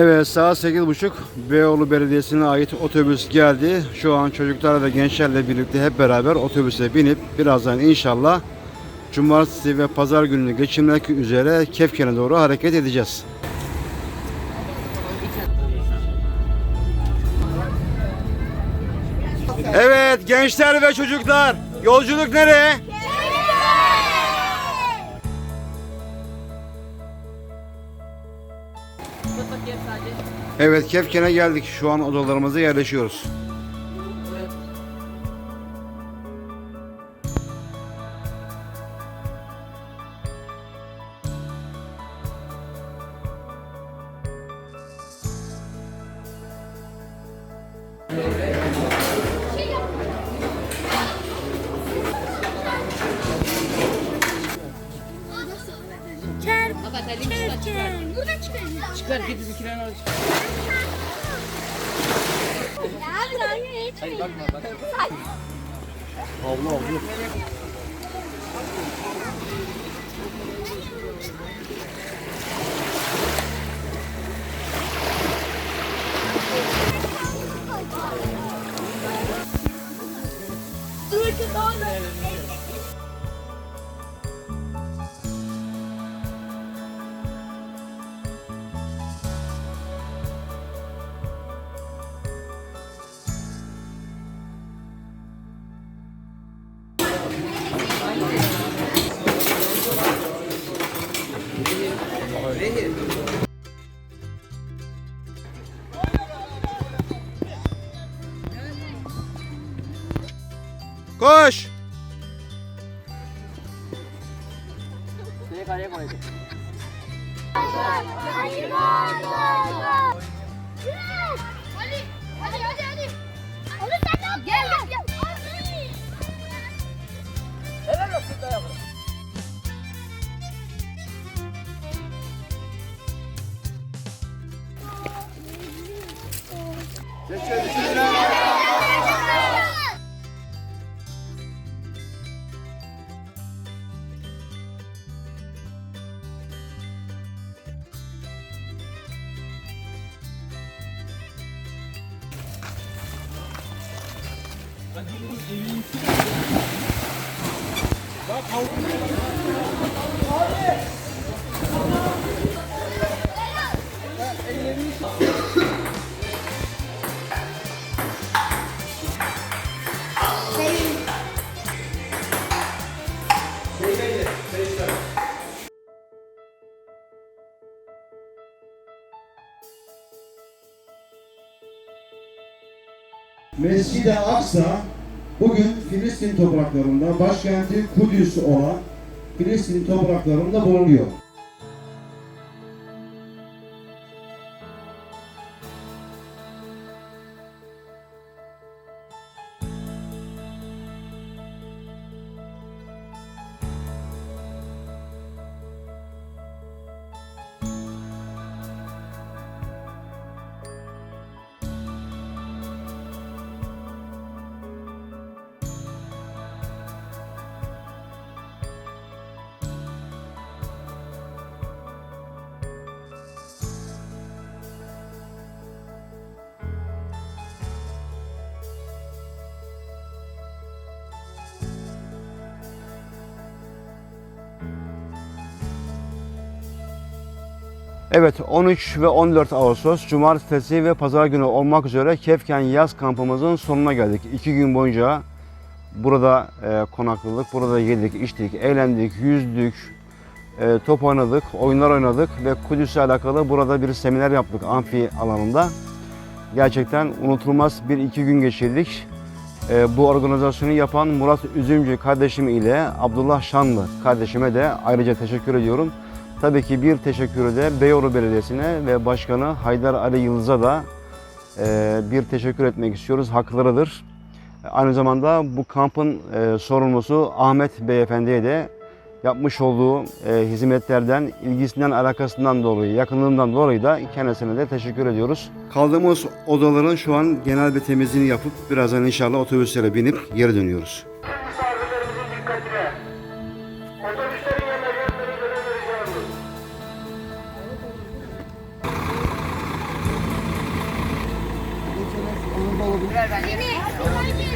Evet saat 8.30 Beyoğlu Belediyesi'ne ait otobüs geldi. Şu an çocuklar ve gençlerle birlikte hep beraber otobüse binip birazdan inşallah Cumartesi ve Pazar gününü geçirmek üzere Kefken'e doğru hareket edeceğiz. Evet gençler ve çocuklar yolculuk nereye? Evet Kefken'e geldik. Şu an odalarımıza yerleşiyoruz. Ker, Telin çıkar çıkar. ker. Buradan çıkar. Çıkar git bizimkilerini al. Ya abi dalga geçmeyin. Bakma bak. Dur ki doğru. Koş! Şuraya kaleye koy. Hayır, hayır. Ali, 나 가운데 Mescid-i Aksa bugün Filistin topraklarında başkenti Kudüs olan Filistin topraklarında bulunuyor. Evet 13 ve 14 Ağustos Cumartesi ve Pazar günü olmak üzere Kefken yaz kampımızın sonuna geldik. İki gün boyunca burada e, konakladık, burada yedik, içtik, eğlendik, yüzdük, e, top oynadık, oyunlar oynadık ve Kudüs'le alakalı burada bir seminer yaptık amfi alanında. Gerçekten unutulmaz bir iki gün geçirdik. E, bu organizasyonu yapan Murat Üzümcü kardeşim ile Abdullah Şanlı kardeşime de ayrıca teşekkür ediyorum. Tabii ki bir teşekkürü de Beyoğlu Belediyesi'ne ve Başkanı Haydar Ali Yıldız'a da e, bir teşekkür etmek istiyoruz. Haklarıdır. Aynı zamanda bu kampın e, sorumlusu Ahmet Beyefendi'ye de yapmış olduğu e, hizmetlerden, ilgisinden, alakasından dolayı, yakınlığından dolayı da kendisine de teşekkür ediyoruz. Kaldığımız odaların şu an genel bir temizliğini yapıp birazdan inşallah otobüslere binip geri dönüyoruz. misafirlerimizin dikkatine. Otobüslerin yerine yerleri Ver ben yine.